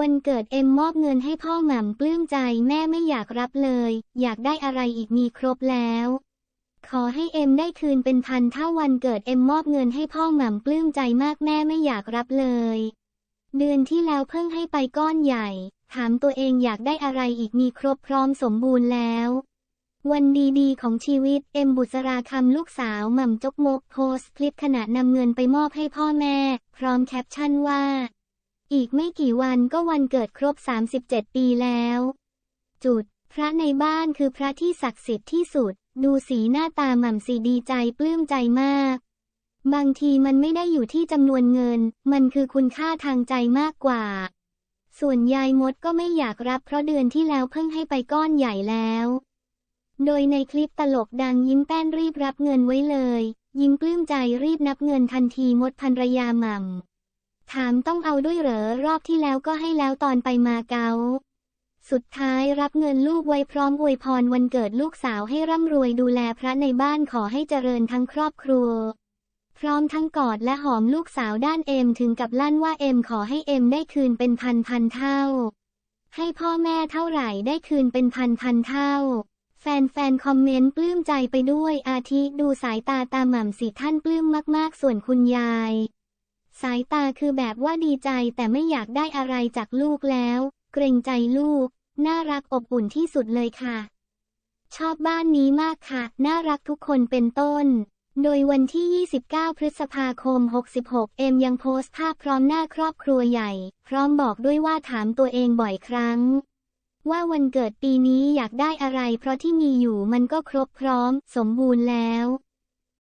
วันเกิดเอ็มมอบเงินให้พ่อหม่ำปลื้มใจแม่ไม่อยากรับเลย อยากได้อะไรอีกมีครบแล้ว ขอให้เอ็มได้คืนเป็นพันเท่าวันเกิดเอ็มมอบเงินให้พ่อหม่ำปลื้มใจมากแม่ไม่อยากรับเลย เดือนที่แล้วเพิ่งให้ไปก้อนใหญ่ ถามตัวเองอยากได้อะไรอีกมีครบพร้อมสมบูรณ์แล้ววันดีๆ ของชีวิต เอ็มบุษราคำลูกสาวหม่ำจกมกโพสคลิปขณะนำเงินไปมอบให้พ่อแม่ พร้อมแคปชั่นว่า อีกไม่กี่วันก็วันเกิดครบ 37 ปีแล้ว จุด พระในบ้านคือพระที่ศักดิ์สิทธิ์ที่สุด ดูสีหน้าตาหม่ำสีดีใจปลื้มใจมาก บางทีมันไม่ได้อยู่ที่จำนวนเงิน มันคือคุณค่าทางใจมากกว่า ส่วนยายมดก็ไม่อยากรับเพราะเดือนที่แล้วเพิ่งให้ไปก้อนใหญ่แล้ว โดยในคลิปตลกดังยิ้มแป้นรีบรับเงินไว้เลย ยิ้มปลื้มใจรีบนับเงินทันทีมดภรรยาหม่ำ ถามต้องเอาด้วยเหรอรอบที่แล้วก็ให้แล้วตอนไปมาเกาสุดท้ายรับเงินลูกไว้พร้อมอวยพรวันเกิดลูกสาวให้ร่ำรวยดูแลพระในบ้านขอให้เจริญทั้งครอบครัว พร้อมทั้งกอดและหอมลูกสาวด้านเอ็มถึงกับลั่นว่าเอ็มขอให้เอ็มได้คืนเป็นพันพันเท่า ให้พ่อแม่เท่าไหร่ได้คืนเป็นพันพันเท่า แฟนๆคอมเมนต์ปลื้มใจไปด้วยอาทิดูสายตาตาหม่ำสิท่านปลื้มมากๆ ส่วนคุณยาย สายตาคือแบบว่าดีใจแต่ไม่อยากได้อะไรจากลูกแล้ว เกรงใจลูก น่ารักอบอุ่นที่สุดเลยค่ะ ชอบบ้านนี้มากค่ะ น่ารักทุกคนเป็นต้น โดยวันที่ 29 พฤษภาคม 66 เอ็มยังโพสต์ภาพพร้อมหน้าครอบครัวใหญ่ พร้อมบอกด้วยว่าถามตัวเองบ่อยครั้ง ว่าวันเกิดปีนี้อยากได้อะไร เพราะที่มีอยู่มันก็ครบพร้อม สมบูรณ์แล้ว